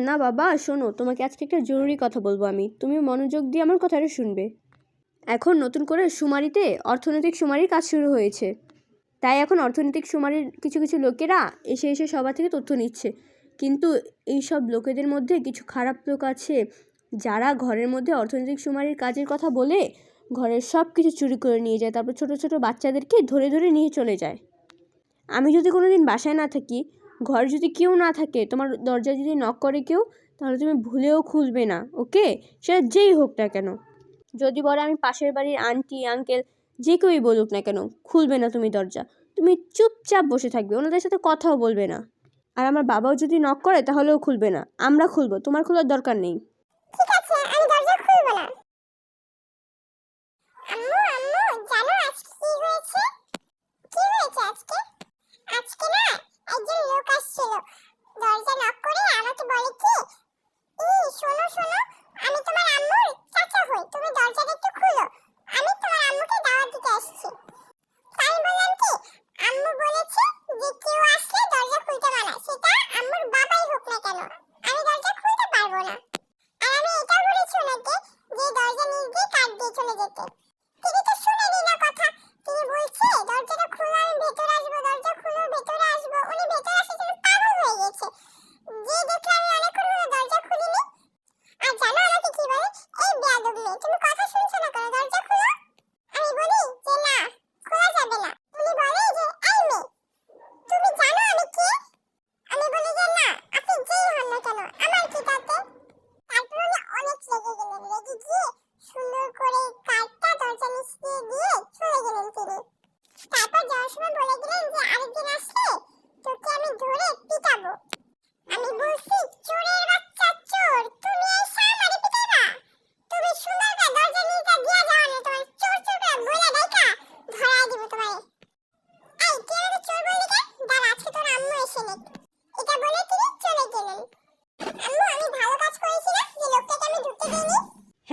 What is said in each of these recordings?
না বাবা, শোনো, তোমাকে আজকে একটা জরুরি কথা বলব আমি। তুমি মনোযোগ দিয়ে আমার কথাটা শুনবে। এখন নতুন করে সুমারিতে অর্থনৈতিক সুমারির কাজ শুরু হয়েছে। তাই এখন অর্থনৈতিক সুমারির কিছু কিছু লোকেরা এসে এসে সবার থেকে তথ্য নিচ্ছে। কিন্তু এই সব লোকেদের মধ্যে কিছু খারাপ লোক আছে, যারা ঘরের মধ্যে অর্থনৈতিক সুমারির কাজের কথা বলে ঘরের সব কিছু চুরি করে নিয়ে যায়, তারপর ছোটো ছোটো বাচ্চাদেরকে ধরে ধরে নিয়ে চলে যায়। আমি যদি কোনো দিন বাসায় না থাকি ঘরে যদি কেউ না থাকে, তোমার দরজা যদি নক করে কেউ, তাহলে তুমি ভুলেও খুলবে না, ওকে? সেটা যেই হোক না কেন। যদি বলে আমি পাশের বাড়ির আন্টি আঙ্কেল যে কেউই বলুক না কেন, খুলবে না তুমি দরজা। তুমি চুপচাপ বসে থাকবে, ওনাদের সাথে কথাও বলবে না। আর আমার বাবাও যদি নক করে, তাহলেও খুলবে না। আমরা খুলবো, তোমার খোলার দরকার নেই ঠিক আছে আমি দরজা খুলবো না আম্মু আম্মু জানো আজকে কি হয়েছে কি হয়েছে আজকে আজকে না একজন লোক আসছিল দরজা নক করে আমাকে বলে কি ই শোনো শোনো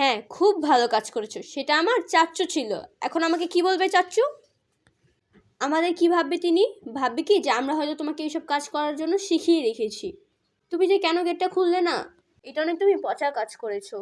হ্যাঁ খুব ভালো কাজ করেছ। সেটা আমার চাচ্চু ছিল। এখন আমাকে কি বলবে চাচ্চু? আমাদের কি ভাববে তিনি? ভাববে কি যে আমরা হয়তো তোমাকে এইসব কাজ করার জন্য শিখিয়ে রেখেছি। তুমি যে কেন গেটটা খুললে না? এটা অনেক তুমি পচা কাজ করেছ।